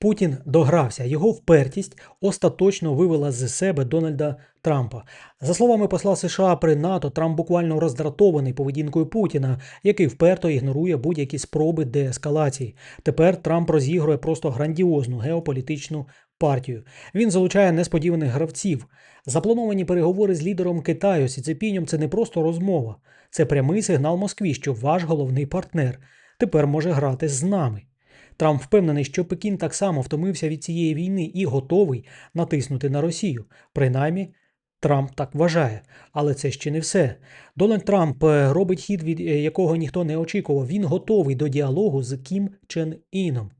Путін догрався. Його впертість остаточно вивела з себе Дональда Трампа. За словами посла США при НАТО, Трамп буквально роздратований поведінкою Путіна, який вперто ігнорує будь-які спроби деескалації. Тепер Трамп розігрує просто грандіозну геополітичну партію. Він залучає несподіваних гравців. Заплановані переговори з лідером Китаю Сі Цзепінем – це не просто розмова, це прямий сигнал Москві, що ваш головний партнер тепер може грати з нами. Трамп впевнений, що Пекін так само втомився від цієї війни і готовий натиснути на Росію. Принаймні, Трамп так вважає, але це ще не все. Дональд Трамп е, робить хід, від е, якого ніхто не очікував. Він готовий до діалогу з Кім Чен Іном.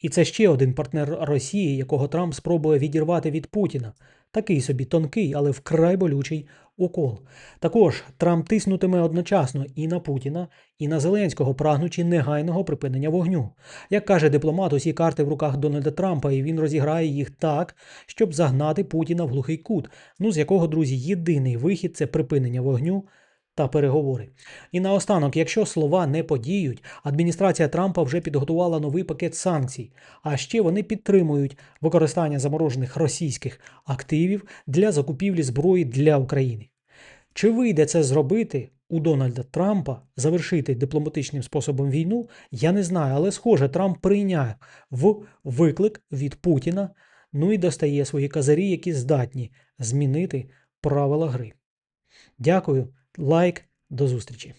І це ще один партнер Росії, якого Трамп спробує відірвати від Путіна. Такий собі тонкий, але вкрай болючий укол. Також Трамп тиснутиме одночасно і на Путіна, і на Зеленського, прагнучи негайного припинення вогню. Як каже дипломат, усі карти в руках Дональда Трампа, і він розіграє їх так, щоб загнати Путіна в глухий кут. Ну з якого, друзі, єдиний вихід це припинення вогню та переговори. І наостанок, якщо слова не подіють, адміністрація Трампа вже підготувала новий пакет санкцій. А ще вони підтримують використання заморожених російських активів для закупівлі зброї для України. Чи вийде це зробити у Дональда Трампа завершити дипломатичним способом війну? Я не знаю, але схоже, Трамп прийняв в виклик від Путіна, ну і достає свої казарі, які здатні змінити правила гри. Дякую, лайк, до зустрічі.